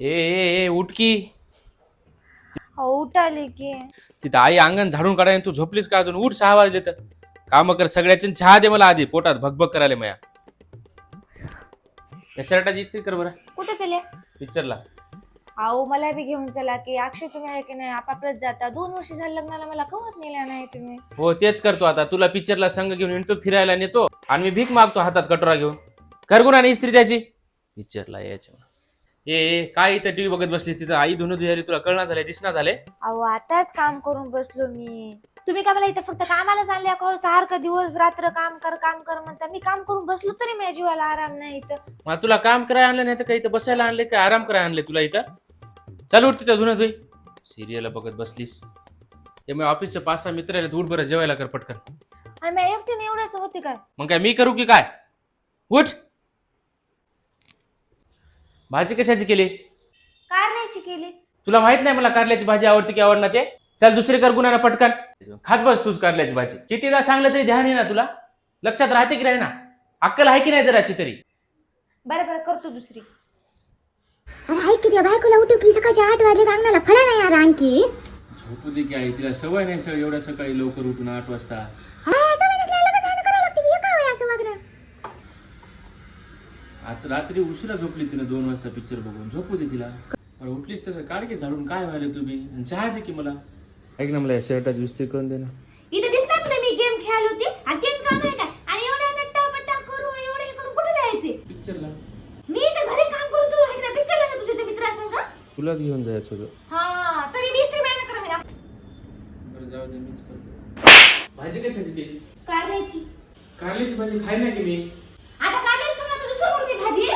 ए ए ए उठकी हो उठाले की. तिथं आई अंगण झाडून काढायला तू झोपलीस का अजून? उठ सहा वाजले तर. काम कर सगळ्याची चहा दे मला आधी पोटात भगभग करायला माया. या शर्टाची इस्त्री कर बरं. कुठे चले? पिक्चरला. अहो मला बी घेऊन चला की. अक्षय तुम्ही आहे की नाही? आपापलंच जाता. दोन वर्ष झालं लग्नाला मला कवत नेल्या नाही तुम्ही. हो तेच करतो आता. तुला पिक्चरला संघ घेऊन येतो फिरायला नेतो आणि मी भीक मागतो हातात कटोरा घेऊन. कर गुणा इस्त्री त्याची. पिक्चरला यायच्या ए काय इथं टीव्ही बघत बसलीस तिथं? आई धुणं धुयारी तुला कळणार झाले दिसणार झाले अहो आताच काम करून बसलो मी. तुम्ही का मला इथं फक्त कामाला चालल्या का हो? सारखं दिवस रात्र काम कर काम कर म्हणता. मी काम करून बसलो तरी माझ्या जीवाला आराम नाही इथं. मग तुला काम करायला आणलं नाही तर काही इथं बसायला आणले काय आराम करायला आणले तुला इथं? चालू उठ तिथं धुणं धुई. सिरियल बघत बसलीस. हे मग ऑफिसचे पाच सहा मित्र आहेत उठ बरं जेवायला कर पटकन. आणि मी एकटीने एवढ्याच होते काय? मग काय मी करू की काय? उठ. भाजी कशाची केली? कारल्याची केली. तुला माहीत नाही मला कारल्याची भाजी आवडते की आवडणार ते? चल दुसरी कर गुन्हा पटकन. खात बस तूच कारल्याची भाजी. कितीदा सांगलं तरी ध्यान आहे ना तुला. लक्षात राहते की नाही ना अक्कल आहे की नाही जर अशी तरी? बरं बरं करतो दुसरी. अरे ऐक की त्या बायकोला उठव की सकाळच्या आठ वाजले अंगणाला फळा नाही यार आणखी. झोपू दे की आई तिला सवय नाही सवय एवढ्या सकाळी लवकर उठून आठ वाजता. हाय, सवय नसल्याला लगेच आहे ना करावं लागतं की, हे काय होय असं वागणं? आता रात्री उशिरा झोपली तिने दोन वाजता पिक्चर बघून. झोपू दे तिला. बरं उठलीस तसं काढ की झाडून काय व्हायला तुम्ही? आणि चहा दे की मला. ऐक ना मला या शर्टाची विस्त्री करून दे ना. इथं दिसतात ना मी गेम खेळायला होती? आणि तेच काम आहे काय? आणि एवढ्या नट्टा पट्टा करून एवढे हे करून कुठे जायचे? पिक्चरला मी इथं घरी काम करून तू आहे ना पिक्चरला ना तुझ्या मित्रासंग. तुलाच घेऊन जायचं होतं. हा तरी करा मला बरं जाऊ दे मीच करतो. भाजी कशाची केली? कारल्याची. कारल्याची भाजी खाय ना की मी आता कारल्याची सोडून आता दुसरं करून मी भाजी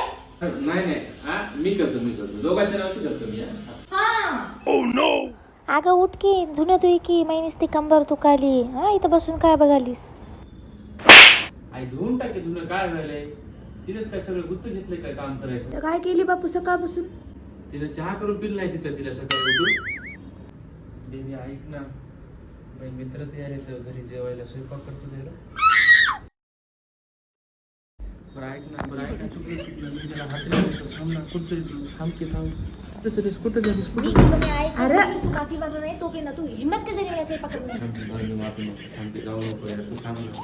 नाही नाही. हा? मी करतो मी करतो. दोघांच्या नावाची करतो मी हा? हा. अगं उठ की. धुणं धुई की. मैनीस ती कंबर दुखाली. हा इथं बसून काय बघालीस? आई धुवून टाके धुणं काय व्हायलंय? तिनेच काय सगळं गुत्त घेतलंय काय काम करायचं? काय केली बापू सकाळपासून? तिने चहा करून पिल नाही तिचं तिला सकाळी उठून. बेबी ऐक ना. बाई मित्र तयार आहेत. घरी जेवायला स्वयंपाक करतो त्याला. ऐक ना बरं ऐक ना चुकलं चुकलं मी त्याला हात लावतो थांब ना तू थांब की थांब कुठं चालीस कुठं मी तुला मी तू काफी मागून नाही तोपर्यंत तू बरं मी माफी मागतो थांब की जाऊ नको यार तू थांब ना.